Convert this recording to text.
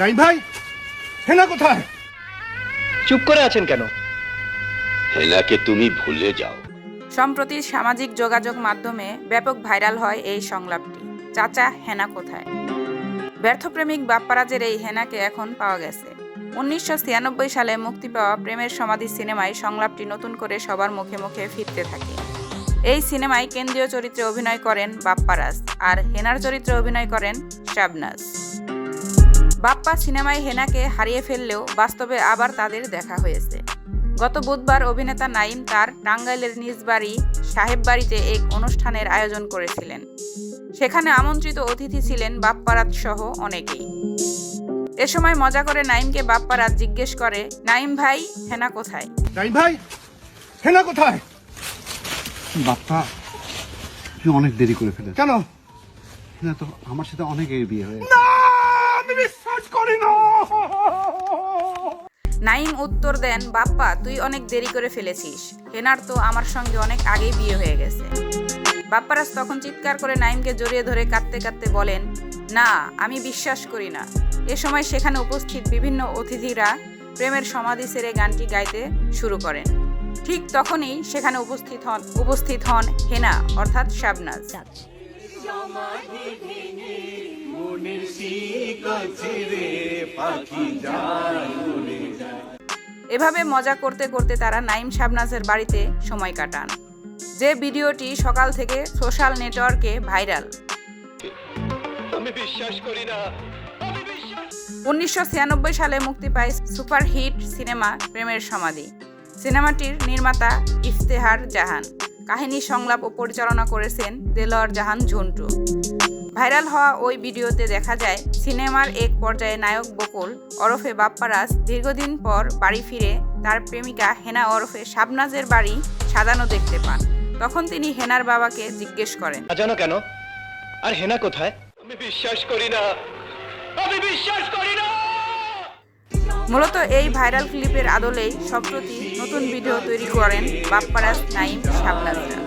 নাইম ভাই হেনা কোথায়? চুপ করে আছেন কেন? হেনাকে তুমি ভুলে যাও। সম্প্রতি সামাজিক যোগাযোগ মাধ্যমে ব্যাপক ভাইরাল হয় এই সংলাপটি। চাচা হেনা কোথায়? ব্যর্থপ্রেমিক বাপ্পারাজের এই হেনাকে এখন পাওয়া গেছে। উনিশশো ছিয়ানব্বই সালে মুক্তি পাওয়া প্রেমের সমাধি সিনেমায় সংলাপটি নতুন করে সবার মুখে মুখে ফিরতে থাকে। এই সিনেমায় কেন্দ্রীয় চরিত্রে অভিনয় করেন বাপ্পারাজ আর হেনার চরিত্রে অভিনয় করেন শাবনাজ। বাপ্পা সিনেমায় হেনাকে হারিয়ে ফেললেও বাস্তবে আবার তাদের দেখা হয়েছে। গত বুধবার অভিনেতা নাইম তার টাঙ্গাইলের নিজ বাড়ি সাহেব বাড়িতে এক অনুষ্ঠানের আয়োজন করেছিলেন। সেখানে আমন্ত্রিত অতিথি ছিলেন বাপ্পারাত সহ অনেকেই। এ সময় মজা করে নাইমকে বাপ্পারাত জিজ্ঞেস করে নাইম ভাই হেনা কোথায়? নাইম ভাই হেনা কোথায়? বাপ্পা তুই অনেক দেরি করে ফেলে কেন? না তো আমার সাথে অনেক এর বিয়ে হয়ে না! করি না। নাইম উত্তর দেন, বাপ্পা, তুই অনেক দেরি করে ফেলেছিস। হেনার তো আমার সঙ্গে অনেক আগেই বিয়ে হয়ে গেছে। বাপ্পারাজ তখন চিৎকার করে নাইমকে জড়িয়ে ধরে কাঁদতে কাঁদতে বলেন, না, আমি বিশ্বাস করি না। এ সময় সেখানে উপস্থিত বিভিন্ন অতিথিরা প্রেমের সমাধি সেরে গানটি গাইতে শুরু করেন। ঠিক তখনই সেখানে উপস্থিত হন উপস্থিত হন হেনা, অর্থাৎ শাবনাজ। এভাবে মজা করতে করতে তারা নাইম শাবনাজের বাড়িতে সময় কাটান। যে ভিডিওটি সকাল থেকে সোশ্যাল নেটওয়ার্কে ভাইরাল। আমি বিশ্বাস করি না। উনিশশো ছিয়ানব্বই সালে মুক্তি পায় সুপারহিট সিনেমা প্রেমের সমাধি। সিনেমাটির নির্মাতা ইফতেহার জাহান। কাহিনী সংলাপ ও পরিচালনা করেছেন দেলোয়ার জাহান ঝন্টু। ভাইরাল হওয়া ওই ভিডিওতে দেখা যায় সিনেমার এক পর্যায়ে নায়ক বকুল ওরফে বাপ্পারাজ দীর্ঘদিন পর বাড়ি ফিরে তার প্রেমিকা হেনা ওরফে শাবনাজের বাড়ি সাজানো দেখতে পান। তখন তিনি হেনার বাবাকে জিজ্ঞেস করেন জানো কেন? আর হেনা কোথায়? আমি বিশ্বাস করি না। আমি বিশ্বাস করি না। মূলত এই ভাইরাল ক্লিপের আদলেই সম্প্রতি নতুন ভিডিও তৈরি করেন বাপ্পারাজ নাইম শাবনাজরা।